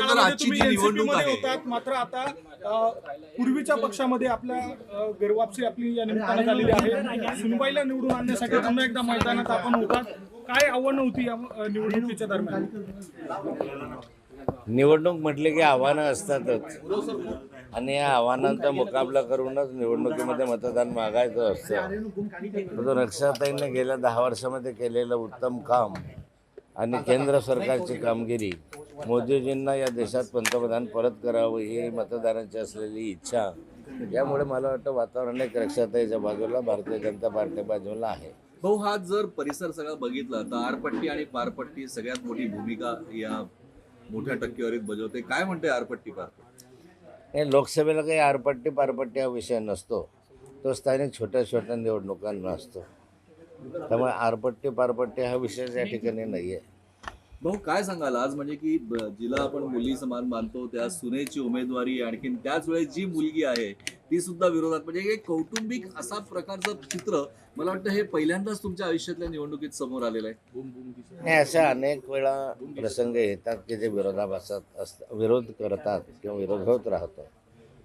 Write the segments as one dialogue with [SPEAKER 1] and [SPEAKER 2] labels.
[SPEAKER 1] तुम्ही मध्ये होतात मात्र आता पूर्वीच्या पक्षामध्ये आपल्या गैरवापसी आपली या निमित्तानं झालेली आहे. सुनबाईला निवडून आणण्यासाठी पुन्हा एकदा मैदानात आपण होतात. काय आव्हानं होती या निवडणुकीच्या दरम्यान?
[SPEAKER 2] निवडणूक म्हटले की आव्हानं असतातच. आणि या आव्हानांचा मुकाबला करूनच निवडणुकीमध्ये मतदान मागायचं असतं. परंतु रक्षाताईंनी गेल्या दहा वर्षामध्ये केलेलं उत्तम काम आणि केंद्र सरकारची कामगिरी मोदीजींना या देशात पंतप्रधान परत करावं ही मतदारांची असलेली इच्छा यामुळे मला वाटतं वातावरण एक रक्षाताईच्या बाजूला भारतीय जनता पार्टी बाजूला आहे.
[SPEAKER 3] भाऊ हा जर परिसर सगळा बघितला तर आरपट्टी आणि पारपट्टी सगळ्यात मोठी भूमिका या मोठ्या टक्केवारीत बजावते. काय म्हणते आरपट्टी पारपट्टी?
[SPEAKER 2] हे लोकसभेला काही आरपट्टी पारपट्टी हा विषय नसतो. तो स्थानिक छोट्या छोट्या निवडणुकांना असतो. त्यामुळे आरपट्टी पारपट्टी हा विषय या ठिकाणी नाही आहे
[SPEAKER 3] भाऊ काय सांगाल? आज म्हणजे की जिला आपण मुली समान मानतो त्या सुनेची उमेदवारी आणखीन त्याच वेळेस जी मुलगी आहे ती सुद्धा विरोधात. म्हणजे एक कौटुंबिक असा प्रकारचं चित्र मला वाटतं हे पहिल्यांदाच तुमच्या आयुष्यातल्या निवडणुकीत समोर आलेलं आहे.
[SPEAKER 2] नाही अशा अनेक वेळा प्रसंग येतात की जे विरोधाभासात विरोध करतात किंवा विरोध होत राहतो.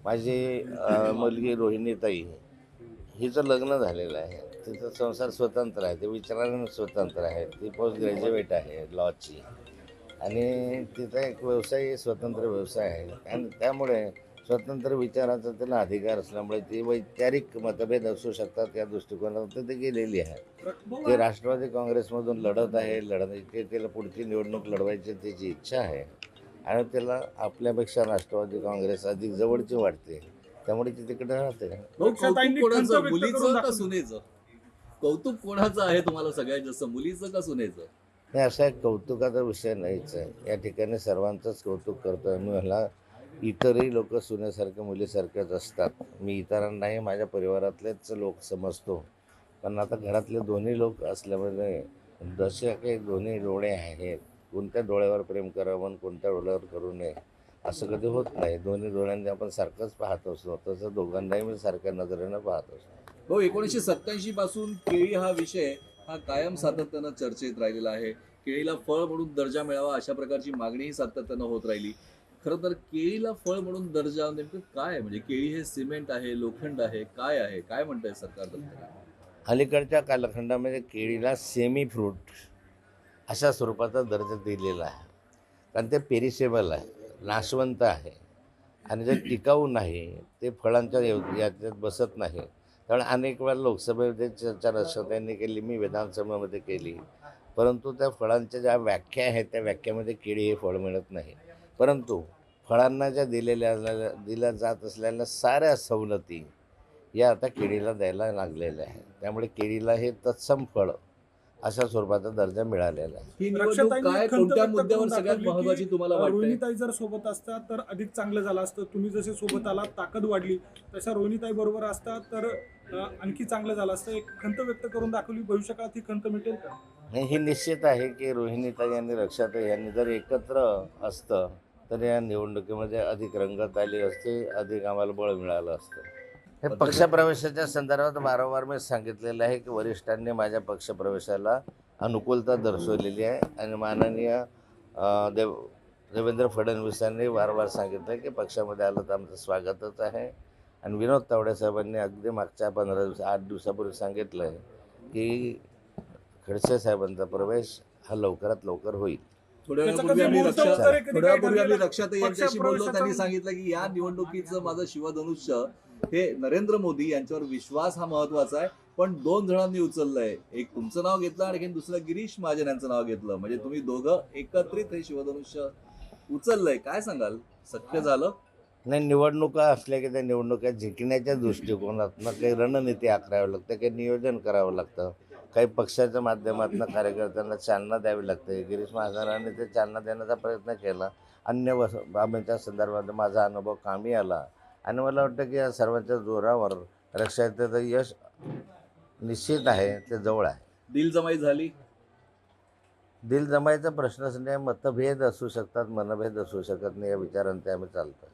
[SPEAKER 2] माझी मुलगी मुलगी रोहिणीताई. हिचं लग्न झालेलं आहे. तिचा संसार स्वतंत्र आहे. ते विचारानं स्वतंत्र आहे. ती पोस्ट ग्रॅज्युएट आहे लॉची आणि तिचा एक व्यवसाय स्वतंत्र व्यवसाय आहे. आणि त्यामुळे स्वतंत्र विचाराचा तिला अधिकार असल्यामुळे ती वैचारिक मतभेद असू शकतात या दृष्टिकोनातून ती गेलेली आहे. ते राष्ट्रवादी काँग्रेसमधून लढत आहे. लढत ते तिला पुढची निवडणूक लढवायची त्याची इच्छा आहे. आणि त्याला आपल्यापेक्षा राष्ट्रवादी काँग्रेस अधिक जवळची वाटते. त्यामुळे ती तिकडे राहते.
[SPEAKER 3] कौतुक कोणाचं? मुलीचं का. सुनेचं? कौतुक कोणाचं आहे तुम्हाला सगळ्यात जास्त मुलीचं का सुनेचं?
[SPEAKER 2] हे असा एक कौतुकाचा विषय नाहीच आहे. या ठिकाणी सर्वांचंच कौतुक करतो मी मला इतरही लोक सुनेसारखे मुलीसारखेच असतात. मी इतरांनाही माझ्या परिवारातलेच लोक समजतो. पण आता घरातले दोन्ही लोक असल्यामुळे जसे काही दोन्ही डोळे आहेत. कोणत्या डोळ्यावर प्रेम करावं आणि कोणत्या डोळ्यावर करू नये? असं कधी होत नाही. दोन्ही डोळ्यांनी आपण सारखंच पाहत असतो. तसं दोघांनाही मी सारख्या नजरेनं पाहत असतो.
[SPEAKER 3] भाऊ एकोणीसशे सत्याऐंशी पासून केळी हा विषय हा कायम सातत्यानं चर्चेत राहिलेला आहे. केळीला फळ म्हणून दर्जा मिळावा अशा प्रकारची मागणीही सातत्यानं होत राहिली. खरं तर केळीला फळ म्हणून दर्जा नेमकं काय आहे? म्हणजे केळी हे सिमेंट आहे लोखंड आहे काय आहे? काय म्हणतंय सरकार तर्फे?
[SPEAKER 2] अलीकडच्या कालखंडामध्ये केळीला सेमी फ्रूट अशा स्वरूपाचा दर्जा दिलेला आहे. कारण ते पेरिसेबल आहे. नाशवंत आहे. आणि जे टिकाऊ नाही ते फळांच्या याच्यात बसत नाही. त्यामुळे अनेक वेळा लोकसभेमध्ये चर्चा रक्षाताईंनी केली मी विधानसभेमध्ये केली. परंतु त्या फळांच्या ज्या व्याख्या आहेत त्या व्याख्यामध्ये केळी हे फळ मिळत नाही. परंतु फळांना ज्या दिलेल्या दिल्या जात असलेल्या साऱ्या सवलती या आता केळीला द्यायला लागलेल्या आहेत. त्यामुळे केळीला हे तत्सम फळ अशा स्वरूपाचा दर्जा मिळालेला आहे.
[SPEAKER 3] ही निवडणूक
[SPEAKER 1] रक्षाताईंनी
[SPEAKER 3] काय?
[SPEAKER 1] खंत
[SPEAKER 3] कोणत्या
[SPEAKER 1] व्यक्त
[SPEAKER 3] मुद्द्यावर
[SPEAKER 1] करून
[SPEAKER 3] सगळ्यात
[SPEAKER 1] दाखवली की,
[SPEAKER 3] महत्वाची तुम्हाला
[SPEAKER 1] अ,
[SPEAKER 3] वाटते
[SPEAKER 1] रोहिणीताई जर सोबत असतात तर अधिक चांगलं झालं असतं. तुम्ही जसे सोबत आलात ताकद वाढली. तशा रोहिणीताई बरोबर असतात तर अ, आणखी चांगलं झालं असतं. एक खंत व्यक्त करून दाखवली. भविष्यकाळात ही खंत मिटेल का?
[SPEAKER 2] आणि हे निश्चित आहे की रोहिणीताई आणि रक्षाताई यांनी जर एकत्र असतं तर या निवडणुकीमध्ये अधिक रंगत आली असते अधिक आम्हाला बळ मिळालं असतं. हे पक्षप्रवेशाच्या संदर्भात वारंवार मी सांगितलेलं आहे की वरिष्ठांनी माझ्या पक्षप्रवेशाला अनुकूलता दर्शवलेली आहे आणि माननीय देव देवेंद्र फडणवीसांनी वारंवार सांगितलं की पक्षामध्ये आलं तर आमचं स्वागतच आहे आणि विनोद तावडे साहेबांनी अगदी मागच्या पंधरा दिवस आठ दिवसापूर्वी सांगितलं आहे की खडसे साहेबांचा प्रवेश हा लवकरात लवकर होईल
[SPEAKER 3] थोड्या वेळापूर्वी आम्ही
[SPEAKER 1] मुहूर्त
[SPEAKER 3] रक्षा
[SPEAKER 1] वगैरे कधी
[SPEAKER 3] थोड्या
[SPEAKER 1] काय
[SPEAKER 3] वेळापूर्वी आम्ही
[SPEAKER 1] ठरलेलं?
[SPEAKER 3] रक्षाताई यांच्याशी बोललो त्यांनी सांगितलं की या निवडणुकीचं माझं शिवधनुष्य हे नरेंद्र मोदी यांच्यावर विश्वास हा महत्त्वाचा आहे. पण दोन जणांनी उचललंय. एक तुमचं नाव घेतलं आणखी दुसरं गिरीश महाजन यांचं नाव घेतलं. म्हणजे तुम्ही दोघं एकत्रित हे शिवधनुष्य उचललंय. काय सांगाल? शक्य झालं?
[SPEAKER 2] नाही निवडणुका असल्या की त्या निवडणुका जिंकण्याच्या दृष्टिकोनातनं काही रणनीती आखरावी लागते काही नियोजन करावं लागतं. काही पक्षाच्या माध्यमातून कार्यकर्त्यांना चालना द्यावी लागते. गिरीश महाजनांनी ते चालना देण्याचा प्रयत्न केला. अन्य वस बाबींच्या संदर्भात माझा अनुभव कामी आला. आणि मला वाटतं की या सर्वांच्या जोरावर रक्षाचं यश निश्चित आहे ते जवळ आहे.
[SPEAKER 3] दिल जमाई झाली?
[SPEAKER 2] दिल जमायचा प्रश्नच नाही मतभेद असू शकतात मनभेद असू शकत नाही या विचारांते आम्ही चालतो